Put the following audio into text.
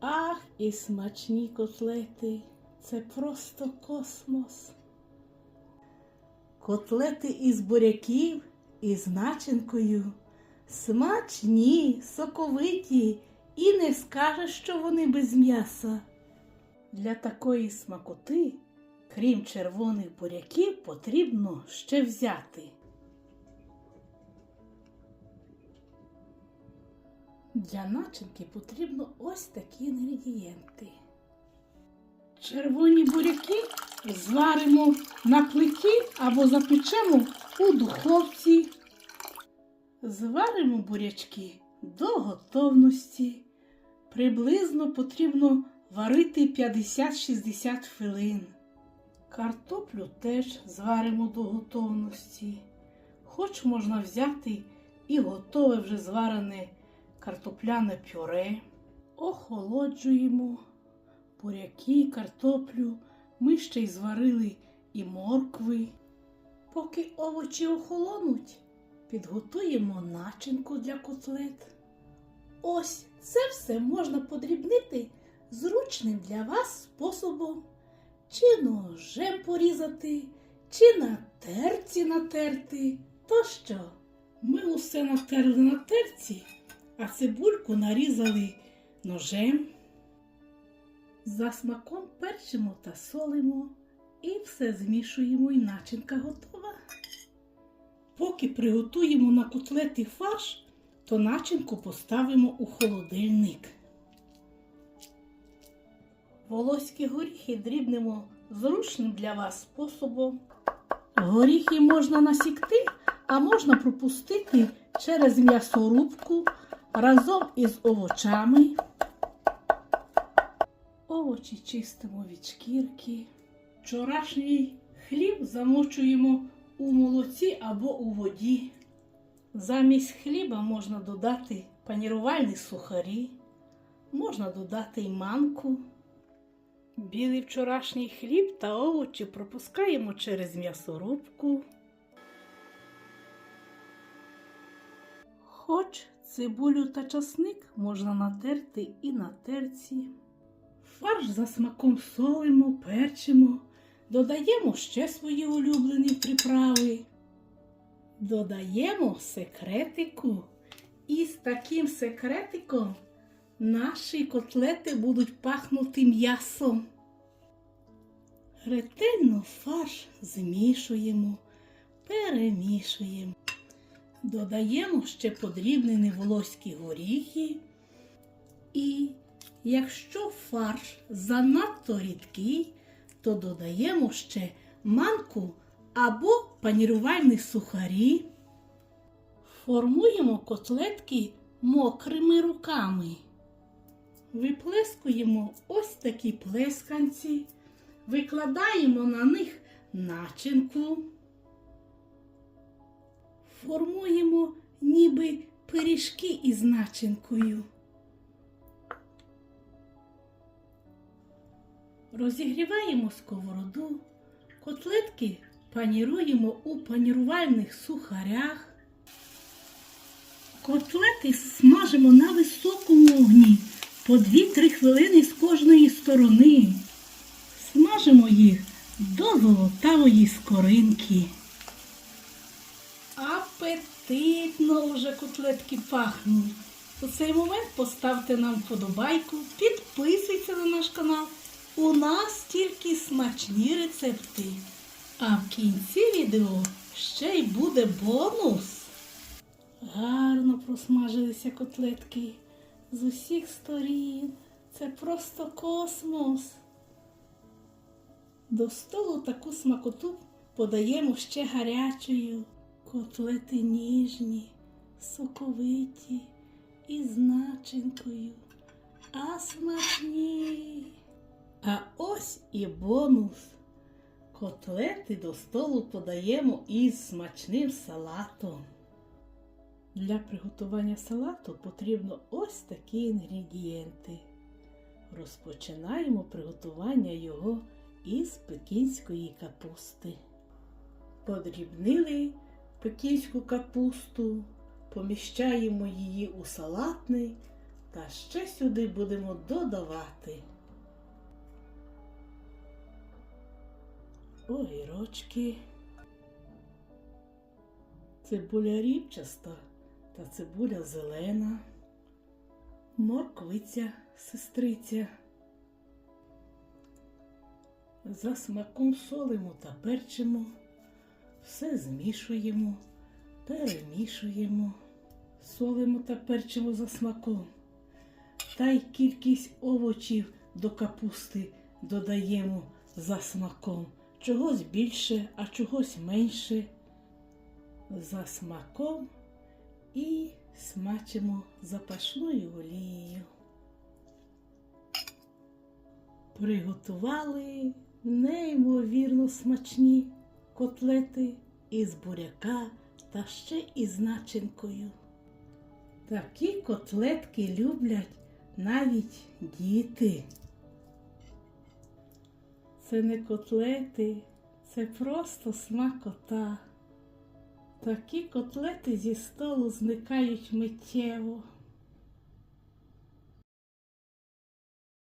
Ах, і смачні котлети. Це просто космос. Котлети із буряків із начинкою. Смачні, соковиті, і не скажеш, що вони без м'яса. Для такої смакоти, крім червоних буряків, потрібно ще взяти. Для начинки потрібно ось такі інгредієнти. Червоні буряки зваримо на плиті або запечемо у духовці. Зваримо бурячки до готовності. Приблизно потрібно варити 50-60 хвилин. Картоплю теж зваримо до готовності. Хоч можна взяти і готове вже зварене картопляне пюре. Охолоджуємо буряки, картоплю. Ми ще й зварили і моркви. Поки овочі охолонуть, підготуємо начинку для котлет. Ось це все можна подрібнити зручним для вас способом. Чи ножем порізати, чи на терці натерти. То що? Ми усе натерли на терці, а цибульку нарізали ножем. За смаком перчимо та солимо і все змішуємо, і начинка готова. Поки приготуємо на котлети фарш, то начинку поставимо у холодильник. Волоські горіхи дрібнемо зручним для вас способом. Горіхи можна насікти, а можна пропустити через м'ясорубку разом із овочами. Овочі чистимо від шкірки. Вчорашній хліб замочуємо у молоці або у воді. Замість хліба можна додати панірувальні сухарі, можна додати й манку. Білий вчорашній хліб та овочі пропускаємо через м'ясорубку. Хоч цибулю та часник можна натерти і на терці. Фарш за смаком солимо, перчимо, додаємо ще свої улюблені приправи. Додаємо секретику. І з таким секретиком наші котлети будуть пахнути м'ясом. Ретельно фарш змішуємо, перемішуємо. Додаємо ще подрібнені волоські горіхи. І якщо фарш занадто рідкий, то додаємо ще манку або панірувальні сухарі. Формуємо котлетки мокрими руками. Виплескуємо ось такі плесканці, викладаємо на них начинку, формуємо ніби пиріжки із начинкою. Розігріваємо сковороду, котлетки паніруємо у панірувальних сухарях. Котлети смажимо на високому вогні по 2-3 хвилини з кожної сторони. Смажимо їх до золотавої скоринки. Апетитно вже котлетки пахнуть. У цей момент поставте нам вподобайку, підписуйтесь на наш канал. У нас тільки смачні рецепти. А в кінці відео ще й буде бонус. Гарно просмажилися котлетки з усіх сторін. Це просто космос. До столу таку смакоту подаємо ще гарячою. Котлети ніжні, соковиті і з начинкою. А смачні. А ось і бонус. Котлети до столу подаємо із смачним салатом. Для приготування салату потрібно ось такі інгредієнти. Розпочинаємо приготування його із пекінської капусти. Подрібнили пекінську капусту, поміщаємо її у салатний, Та ще сюди будемо додавати. Огірочки. Цибуля ріпчаста та цибуля зелена. Морквиця, сестриця. За смаком солимо та перчимо, все змішуємо, перемішуємо, солимо та перчимо за смаком. Та й кількість овочів до капусти додаємо за смаком. Чогось більше, а чогось менше. За смаком і смачимо запашною олією. Приготували неймовірно смачні котлети із буряка та ще із начинкою. Такі котлетки люблять навіть діти. Це не котлети, це просто смакота. Такі котлети зі столу зникають миттєво.